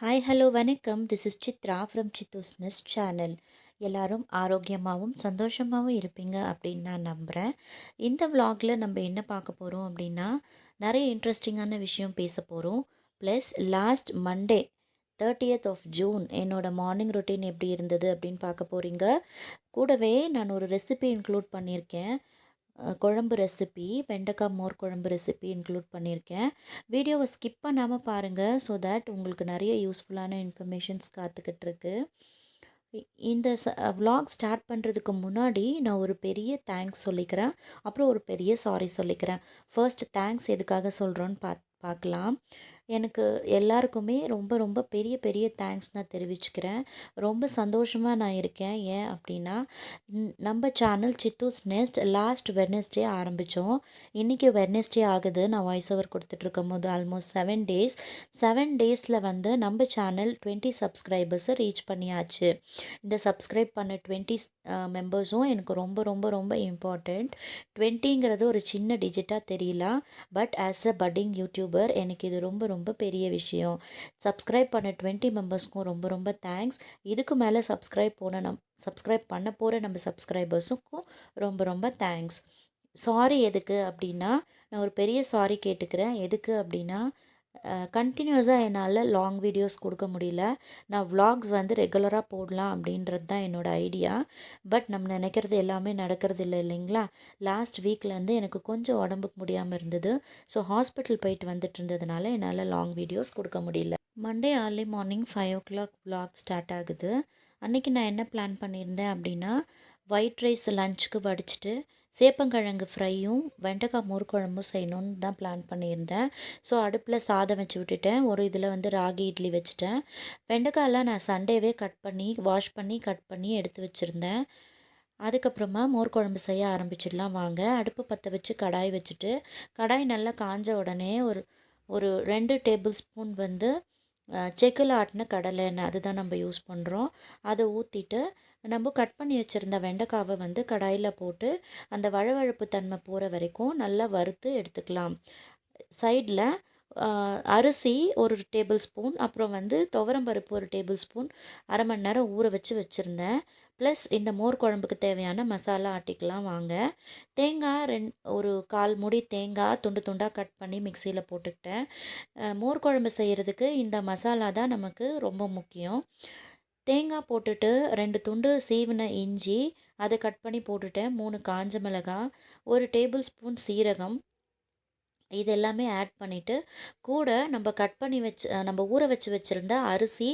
Hi hello வணக்கம். This is Chitra from Chithu's nest channel எல்லாரும் ஆரோக்கியமாகவும் சந்தோஷமாகவும் இருப்பீங்க அப்படின்னு நான் நம்புகிறேன் இந்த விலாகில் நம்ம என்ன பார்க்க போகிறோம் அப்படின்னா நிறைய இன்ட்ரெஸ்டிங்கான விஷயம் பேச போகிறோம் plus last Monday thirtieth of June என்னோட மார்னிங் ரொட்டீன் எப்படி இருந்தது அப்படின்னு பார்க்க போகிறீங்க கூடவே நான் ஒரு ரெசிபி இன்க்ளூட் பண்ணியிருக்கேன். குழம்பு ரெசிபி வெண்டைக்காய் மோர் குழம்பு ரெசிபி இன்க்ளூட் பண்ணியிருக்கேன். வீடியோவை ஸ்கிப் பண்ணாமல் பாருங்கள் ஸோ தட் உங்களுக்கு நிறைய யூஸ்ஃபுல்லான இன்ஃபர்மேஷன்ஸ் காத்துக்கிட்டு இருக்கு. இந்த விலாக் ஸ்டார்ட் பண்ணுறதுக்கு முன்னாடி நான் ஒரு பெரிய தேங்க்ஸ் சொல்லிக்கிறேன். அப்புறம் ஒரு பெரிய சாரி சொல்லிக்கிறேன். ஃபர்ஸ்ட் தேங்க்ஸ் எதுக்காக சொல்கிறோன்னு பா பார்க்கலாம். எனக்கு எல்லாருக்குமே ரொம்ப ரொம்ப பெரிய பெரிய தேங்க்ஸ் நான் தெரிவிச்சுக்கிறேன். ரொம்ப சந்தோஷமாக நான் இருக்கேன். ஏன் அப்படின்னா நம்ம channel Chithu's nest last Wednesday ஆரம்பித்தோம் இன்றைக்கி வெட்னஸ்டே ஆகுது. நான் வாய்ஸ் ஓவர் கொடுத்துட்ருக்கும் போது ஆல்மோஸ்ட் செவன் டேஸ் செவன் டேஸில் வந்து நம்ம சேனல் டுவெண்ட்டி சப்ஸ்கிரைபர்ஸை ரீச் பண்ணியாச்சு. இந்த சப்ஸ்கிரைப் பண்ண டுவெண்ட்டி மெம்பர்ஸும் எனக்கு ரொம்ப ரொம்ப ரொம்ப இம்பார்ட்டண்ட் டுவெண்ட்டிங்கிறது ஒரு சின்ன டிஜிட்டாக தெரியல but as a budding YouTuber எனக்கு இது ரொம்ப ரொம்ப பெரிய விஷயம். சப்ஸ்கிரைப் பண்ண டுவெண்ட்டி மெம்பர்ஸ்க்கும் ரொம்ப ரொம்ப தேங்க்ஸ். இதுக்கு மேலே சப்ஸ்கிரைப் போன நம் சப்ஸ்கிரைப் பண்ண போகிற நம்ம சப்ஸ்கிரைபர்ஸுக்கும் ரொம்ப ரொம்ப தேங்க்ஸ். சாரி எதுக்கு அப்படின்னா நான் ஒரு பெரிய சாரி கேட்டுக்கிறேன். எதுக்கு அப்படின்னா கண்டினியூஸாக என்னால் லாங் வீடியோஸ் கொடுக்க முடியல. நான் விலாக்ஸ் வந்து ரெகுலராக போடலாம் அப்படின்றது தான் என்னோடய ஐடியா பட் நம்ம நினைக்கிறது எல்லாமே நடக்கிறது இல்லை இல்லைங்களா? லாஸ்ட் வீக்லேருந்து எனக்கு கொஞ்சம் உடம்புக்கு முடியாமல் இருந்தது. ஸோ ஹாஸ்பிட்டல் போயிட்டு வந்துட்டு இருந்ததுனால என்னால் லாங் வீடியோஸ் கொடுக்க முடியல. Monday early morning five o'clock vlog start ஆகுது. அன்றைக்கி நான் என்ன பிளான் பண்ணியிருந்தேன் அப்படின்னா ஒயிட் ரைஸ் லஞ்சுக்கு வடிச்சிட்டு சேப்பங்கிழங்கு ஃப்ரையும் வெண்டைக்காய் மோர் குழம்பும் செய்யணும்னு தான் பிளான் பண்ணியிருந்தேன். ஸோ அடுப்பில் சாதம் வச்சு விட்டுட்டேன். ஒரு இதில் வந்து ராகி இட்லி வச்சுட்டேன். வெண்டைக்காயெல்லாம் நான் சண்டேவே கட் பண்ணி வாஷ் பண்ணி கட் பண்ணி எடுத்து வச்சுருந்தேன். அதுக்கப்புறமா மோர் குழம்பு செய்ய ஆரம்பிச்சிடலாம் வாங்க. அடுப்பு பற்ற வச்சு கடாய் வச்சுட்டு கடாய் நல்லா காஞ்ச உடனே ஒரு ஒரு ரெண்டு டேபிள் ஸ்பூன் வந்து செக்கில் ஆட்டின கடலை எண்ணெய் அதுதான் நம்ம யூஸ் பண்ணுறோம் அதை ஊற்றிட்டு நம்ம கட் பண்ணி வச்சுருந்த வெண்டைக்காவை வந்து கடாயில் போட்டு அந்த வழவழப்பு தன்மை போகிற வரைக்கும் நல்லா வறுத்து எடுத்துக்கலாம். சைடில் அரிசி ஒரு டேபிள் ஸ்பூன் அப்புறம் வந்து துவரம்பருப்பு ஒரு டேபிள் ஸ்பூன் அரை மணி நேரம் ஊற வச்சு வச்சுருந்தேன். ப்ளஸ் இந்த மோர் குழம்புக்கு தேவையான மசாலா ஆட்டிக்கலாம் வாங்க. தேங்காய் ரெண் ஒரு கால் முடி தேங்காய் துண்டு துண்டாக கட் பண்ணி மிக்சியில் போட்டுக்கிட்டேன். மோர் குழம்பு செய்கிறதுக்கு இந்த மசாலா தான் நமக்கு ரொம்ப முக்கியம். தேங்காய் போட்டுட்டு ரெண்டு துண்டு சீவின இஞ்சி அதை கட் பண்ணி போட்டுட்டேன். மூணு காஞ்ச மிளகாய் ஒரு டேபிள் ஸ்பூன் சீரகம் இது எல்லாமே ஆட் பண்ணிவிட்டு கூட நம்ம கட் பண்ணி வச்சு நம்ம ஊற வச்சு வச்சுருந்த அரிசி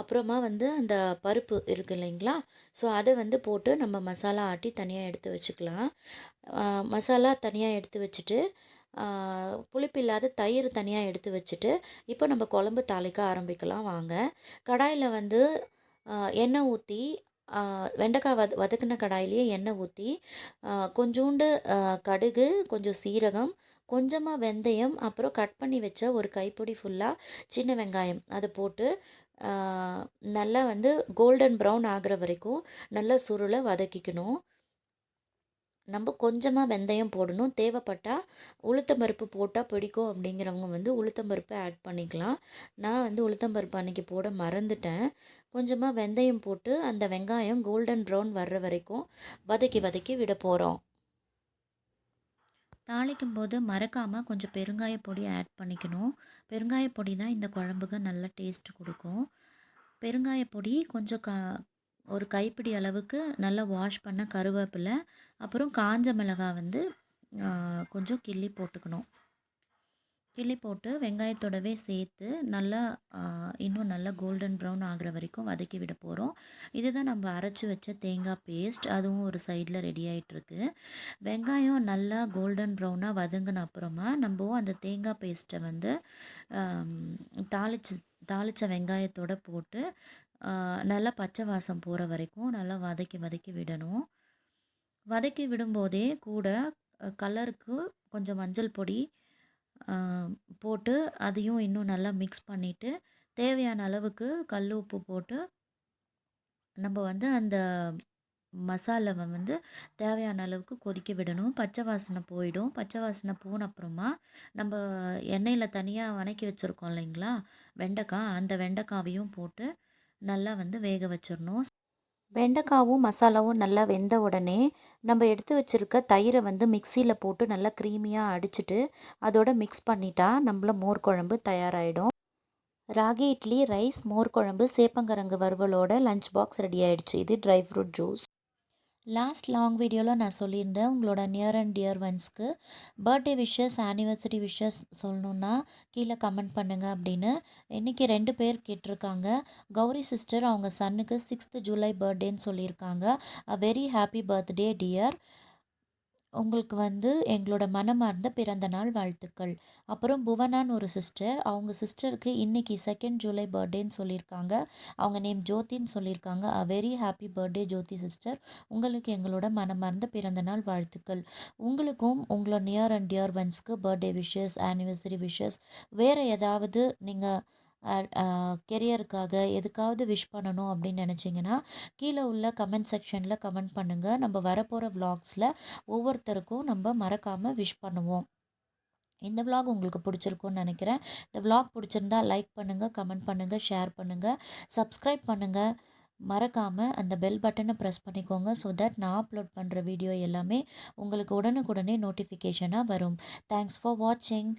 அப்புறமா வந்து அந்த பருப்பு இருக்கு இல்லைங்களா? ஸோ அதை வந்து போட்டு நம்ம மசாலா ஆட்டி தனியாக எடுத்து வச்சுக்கலாம். மசாலா தனியாக எடுத்து வச்சுட்டு புளிப்பு இல்லாத தயிர் தனியாக எடுத்து வச்சுட்டு இப்போ நம்ம குழம்பு தாளிக்க ஆரம்பிக்கலாம் வாங்க. கடாயில் வந்து எண்ணெய் ஊற்றி வெண்டைக்காய் வத வதக்கின கடாயிலேயே எண்ணெய் ஊற்றி கொஞ்சோண்டு கடுகு கொஞ்சம் சீரகம் கொஞ்சமாக வெந்தயம் அப்புறம் கட் பண்ணி வச்ச ஒரு கைப்பொடி ஃபுல்லாக சின்ன வெங்காயம். அதை போட்டு நல்லா வந்து கோல்டன் ப்ரௌன் ஆகுற வரைக்கும் நல்லா சுருளை வதக்கிக்கணும். நம்ம கொஞ்சமாக வெந்தயம் போடணும். தேவைப்பட்டால் உளுத்தம்பருப்பு போட்டால் பிடிக்கும் அப்படிங்கிறவங்க வந்து உளுத்தம்பருப்பு ஆட் பண்ணிக்கலாம். நான் வந்து உளுத்தம்பருப்பு அன்றைக்கி போட மறந்துட்டேன். கொஞ்சமாக வெந்தயம் போட்டு அந்த வெங்காயம் கோல்டன் ப்ரௌன் வர்ற வரைக்கும் வதக்கி வதக்கி விட போகிறோம் தாளிக்கும் போது மறக்காமல் கொஞ்சம் பெருங்காய பொடி ஆட் பண்ணிக்கணும். பெருங்காய பொடி தான் இந்த குழம்புக்கு நல்ல டேஸ்ட் கொடுக்கும். பெருங்காய பொடி கொஞ்சம் கா ஒரு கைப்பிடி அளவுக்கு நல்லா வாஷ் பண்ண கருவேப்பிலை அப்புறம் காஞ்ச மிளகாய் வந்து கொஞ்சம் கிள்ளி போட்டுக்கணும். கிள்ளி போட்டு வெங்காயத்தோடவே சேர்த்து நல்லா இன்னும் நல்லா கோல்டன் ப்ரௌன் ஆகிற வரைக்கும் வதக்கி விட போகிறோம் இதுதான் நம்ம அரைச்சி வச்ச தேங்காய் பேஸ்ட் அதுவும் ஒரு சைடில் ரெடி ஆகிட்டுருக்கு வெங்காயம் நல்லா கோல்டன் ப்ரௌனாக வதங்கின அப்புறமா நம்ம அந்த தேங்காய் பேஸ்ட்டை வந்து தாளிச்சு தாளித்த வெங்காயத்தோட போட்டு நல்லா பச்சை வாசம் போகிற வரைக்கும் நல்லா வதக்கி வதக்கி விடணும். வதக்கி விடும்போதே கூட கலருக்கு கொஞ்சம் மஞ்சள் பொடி போட்டு அதையும் இன்னும் நல்லா மிக்ஸ் பண்ணிவிட்டு தேவையான அளவுக்கு கல் உப்பு போட்டு நம்ம வந்து அந்த மசாலாவை வந்து தேவையான அளவுக்கு கொதிக்க விடணும். பச்சை வாசனை போயிடும். பச்சை வாசனை போன அப்புறமா நம்ம எண்ணெயில் தனியாக வணக்கி வச்சுருக்கோம் இல்லைங்களா? வெண்டைக்காய் அந்த வெண்டைக்காவையும் போட்டு நல்லா வந்து வேக வச்சிடணும். வெண்டைக்காவும் மசாலாவும் நல்லா வெந்த உடனே நம்ம எடுத்து வச்சுருக்க தயிரை வந்து மிக்சியில் போட்டு நல்லா க்ரீமியாக அடிச்சுட்டு அதோட மிக்ஸ் பண்ணிட்டா நம்மள மோர் குழம்பு தயாராகிடும் ராகி இட்லி ரைஸ் மோர் குழம்பு சேப்பங்கரங்கு வறுவலோட லஞ்ச் பாக்ஸ் ரெடி ஆகிடுச்சு இது dry fruit juice last long வீடியோவில் நான் சொல்லியிருந்தேன் உங்களோட நியர் அண்ட் டியர் ஒன்ஸ்க்கு பர்த்டே விஷஸ் ஆனிவர்சரி விஷஸ் சொல்லணுன்னா கீழே கமெண்ட் பண்ணுங்கள் அப்படின்னு. இன்றைக்கி ரெண்டு பேர் கேட்டிருக்காங்க. கௌரி சிஸ்டர் அவங்க சன்னுக்கு சிக்ஸ்த்து ஜூலை பர்த்டேன்னு சொல்லியிருக்காங்க. A very happy birthday dear உங்களுக்கு வந்து எங்களோட மனமார்ந்த பிறந்த நாள் வாழ்த்துக்கள். அப்புறம் புவனான்னு ஒரு சிஸ்டர் அவங்க சிஸ்டருக்கு இன்றைக்கி செகண்ட் ஜூலை பர்த்டேன்னு சொல்லியிருக்காங்க. அவங்க நேம் ஜோதின்னு சொல்லியிருக்காங்க. A very happy birthday Jyothi sister உங்களுக்கு எங்களோட மனமார்ந்த பிறந்த நாள் வாழ்த்துக்கள். உங்களுக்கும் உங்களோட நியர் அண்ட் டியர் ஒன்ஸ்க்கு பர்த்டே விஷஸ் ஆனிவர்சரி விஷஸ் வேறு ஏதாவது நீங்கள் கெரியருக்காக எதுக்காவது விஷ் பண்ணணும் அப்படின்னு நினச்சிங்கன்னா கீழே உள்ள கமெண்ட் செக்ஷனில் கமெண்ட் பண்ணுங்கள் நம்ம வரப்போகிற வ்ளாக்ஸில் ஒவ்வொருத்தருக்கும் நம்ம மறக்காமல் விஷ் பண்ணுவோம். இந்த விலாக் உங்களுக்கு பிடிச்சிருக்கும்னு நினைக்கிறேன். இந்த விலாக் பிடிச்சிருந்தா லைக் பண்ணுங்கள் கமெண்ட் பண்ணுங்கள் ஷேர் பண்ணுங்கள் சப்ஸ்கிரைப் பண்ணுங்கள் மறக்காமல் அந்த பெல் பட்டனை ப்ரெஸ் பண்ணிக்கோங்க ஸோ தட் நான் அப்லோட் பண்ணுற வீடியோ எல்லாமே உங்களுக்கு உடனுக்குடனே நோட்டிஃபிகேஷனாக வரும். தேங்க்ஸ் ஃபார் வாட்சிங்